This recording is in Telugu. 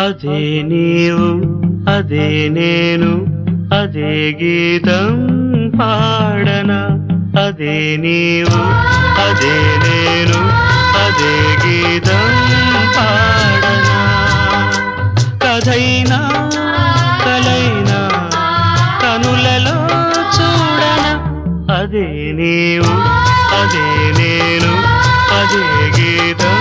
అదే నీవు అదే నేను అదే గీతం పాడన? అదే నీవు అదే నేను అదే గీతం పాడనా? కథైనా కలైనా కనులలో చూడన? అదే నీవు అదే నేను అదే గీతం